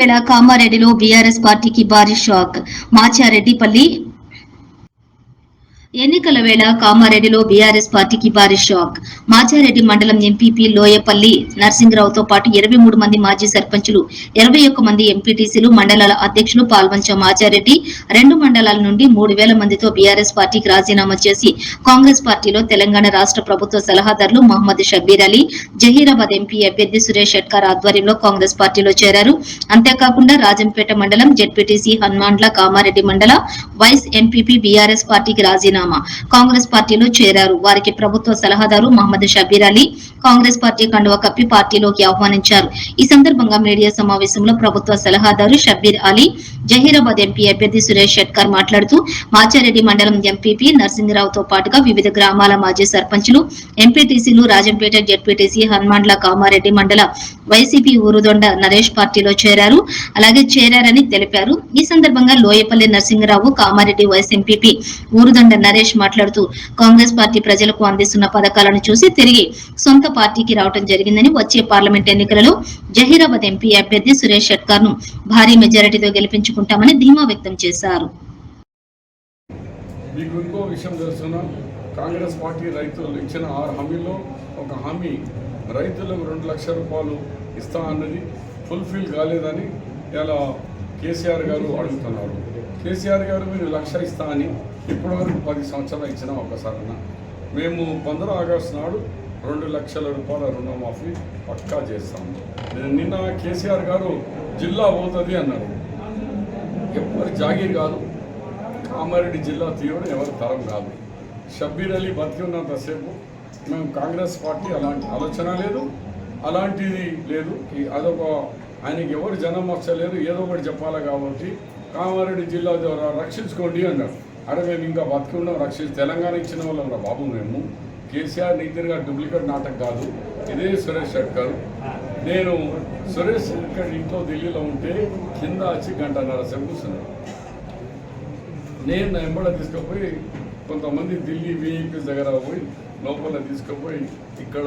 వేళ కామారెడ్డిలో బీఆర్ఎస్ పార్టీకి భారీ షాక్. మాచారెడ్డిపల్లి ఎన్నికల వేళ కామారెడ్డిలో బీఆర్ఎస్ పార్టీకి భారీ షాక్. మాచారెడ్డి మండలం ఎంపీపీ లోయపల్లి నరసింహరావుతో పాటు ఇరవై మూడు మంది మాజీ సర్పంచులు ఇరవై ఒక్క మంది ఎంపీటీసీలు మండలాల అధ్యక్షులు పాల్వంచ మాచారెడ్డి. రెండు మండలాల నుండి మూడు వేల మందితో బీఆర్ఎస్ పార్టీకి రాజీనామా చేసి కాంగ్రెస్ పార్టీలో తెలంగాణ రాష్ట్ర ప్రభుత్వ సలహాదారులు మహమ్మద్ షబ్బీర్ అలీ జహీరాబాద్ ఎంపీ అభ్యర్థి సురేష్ షెట్కర్ ఆధ్వర్యంలో కాంగ్రెస్ పార్టీలో చేరారు. అంతేకాకుండా రాజంపేట మండలం జెడ్పీటీసీ హనుమాండ్ల కామారెడ్డి మండల వైస్ ఎంపీపీ బీఆర్ఎస్ పార్టీకి రాజీనామా కాంగ్రెస్ పార్టీలో చేరారు. వారికి ప్రభుత్వ సలహాదారు మహమ్మద్ షబీర్ అలీ కాంగ్రెస్ పార్టీ కండువ కప్పి పార్టీలోకి ఆహ్వానించారు. ఈ సందర్భంగా మీడియా సమావేశంలో ప్రభుత్వ సలహాదారు షబ్బీర్ అలీ జహీరాబాద్ ఎంపీ అభ్యర్థి సురేష్ షెట్కర్ మాట్లాడుతూ మాచారెడ్డి మండలం ఎంపీపీ నరసింహరావుతో పాటుగా వివిధ గ్రామాల మాజీ సర్పంచులు ఎంపీటీసీలు రాజంపేట జడ్పీటీసీ హనుమాండ్ల కామారెడ్డి మండల వైసీపీ ఊరుదొండ నరేష్ పార్టీలో చేరారు. అలాగే చేరారని తెలిపారు. ఈ సందర్భంగా లోయపల్లి నరసింహరావు కామారెడ్డి వైస్ ఎంపీపీ ఊరుదొండ నరేష్ మాట్లాడుతూ కాంగ్రెస్ పార్టీ ప్రజలకు అందిస్తున్న పథకాలను చూసి తిరిగి సొంత పార్టీకి రావడం జరిగిందని వచ్చే పార్లమెంట్ ఎన్నికలలో జహీరాబాద్ ఎంపీ అభ్యర్థి సురేష్ షెట్కార్ను భారీ మెజారిటీతో గెలిపించుకుంటామని ధీమా వ్యక్తం చేశారు. మీకు ఇంకో విషయం తెలుస్తున్నా కాంగ్రెస్ పార్టీ రైతులు ఇచ్చిన ఆరు హామీల్లో ఒక హామీ రైతులకు రెండు లక్షల రూపాయలు ఇస్తా అన్నది ఫుల్ఫిల్ కాలేదని ఇలా కేసీఆర్ గారు అడుగుతున్నారు. కేసీఆర్ గారు మీరు లక్ష ఇస్తా అని ఇప్పటివరకు పది సంవత్సరాలు ఇచ్చిన ఒకసారన్నా మేము పంద్ర ఆగస్టు నాడు రెండు లక్షల రూపాయల రుణమాఫీ పక్కా చేస్తాము నిన్న కేసీఆర్ గారు జిల్లా పోతుంది అన్నారు. ఎవరి జాగీర్ కాదు. కామారెడ్డి జిల్లా తీయడం ఎవరి తరం కాదు. షబ్బీర్ అలీ బతికి ఉన్నంతసేపు మేము కాంగ్రెస్ పార్టీ అలాంటి ఆలోచన లేదు. అలాంటిది లేదు. అదొక ఆయనకి ఎవరు జనం వచ్చలేదు ఏదో ఒకటి చెప్పాలి కాబట్టి కామారెడ్డి జిల్లా ద్వారా రక్షించుకోండి అన్నారు. అంటే మేము ఇంకా బతికి ఉన్నాం రక్షించి తెలంగాణ ఇచ్చిన వాళ్ళం రా బాబు మేము. కేసీఆర్ నీతిగా డూప్లికేట్ నాటకం కాదు. ఇదే సురేష్ షెట్కర్ నేను సురేష్ షెట్కర్ ఇంట్లో ఢిల్లీలో ఉంటే కింద వచ్చి గంటన్నర సేపు కూర్చున్నాను. నేను నా ఎంబడ తీసుకుపోయి కొంతమంది ఢిల్లీ విఐపీస్ దగ్గర పోయి లోపల తీసుకుపోయి ఇక్కడ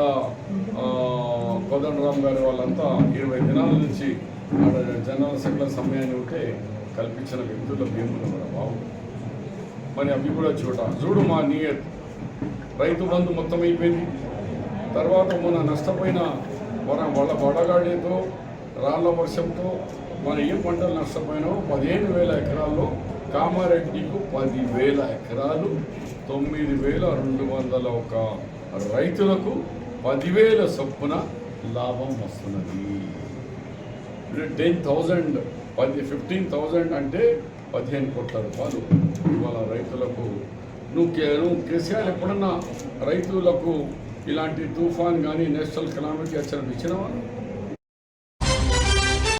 కోదండరామ్ గారి వాళ్ళంతా ఇరవై దినాల నుంచి జనరల్ సెక్యులర్ సమయాన్ని ఉంటే కల్పించిన వ్యక్తుల భీములు కూడా బాబు. మరి అవి కూడా చూడ చూడు మా నియత్. రైతు బంధు మొత్తం అయిపోయింది తర్వాత మన నష్టపోయిన మన వాళ్ళ వడగాడితో రాళ్ళ వర్షంతో మన ఏ పంటలు నష్టపోయినామో పదిహేను వేల ఎకరాల్లో కామారెడ్డికు పదివేల ఎకరాలు తొమ్మిది వేల రెండు వందల ఒక రైతులకు పదివేల చొప్పున లాభం వస్తున్నది. టెన్ థౌజండ్ పది ఫిఫ్టీన్ థౌజండ్ అంటే పదిహేను కోట్ల రూపాయలు. ఇవాళ రైతులకు నువ్వు కే నువ్వు కేసీఆర్ ఎప్పుడన్నా రైతులకు ఇలాంటి తుఫాన్ కానీ నేషనల్ కెలామిటీ వచ్చినప్పుడు ఇచ్చినవా?